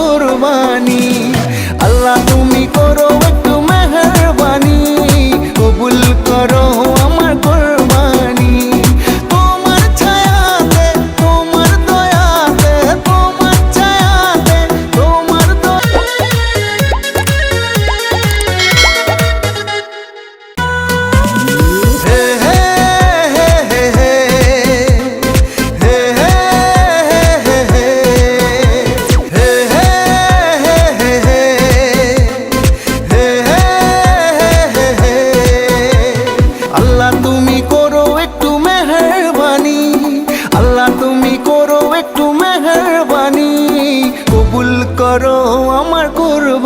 কোরবানি।